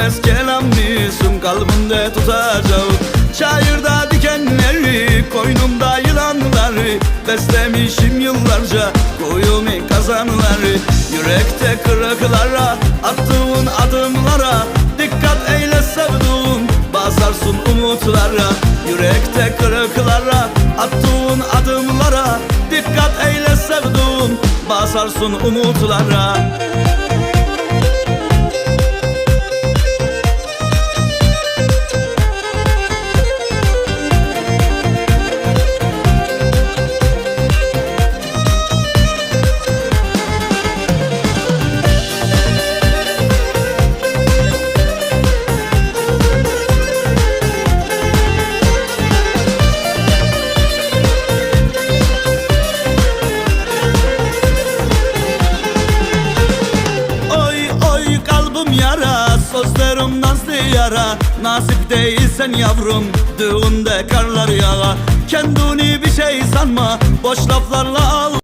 Bitmez kelam misin kalbimde tutacağım. Çayırda dikenleri koynumda yılanları. Beslemişim yıllarca kuyumun kazanları. Yürekte kırıklara attığın adımlara Dikkat eyle sevduğun basarsın umutlara Yürekte kırıklara attığın adımlara Dikkat eyle sevduğun basarsın umutlara Sözlerim nazlı yara Nasip değilsen yavrum Düğünde karlar yağa Kendini bir şey sanma Boş laflarla al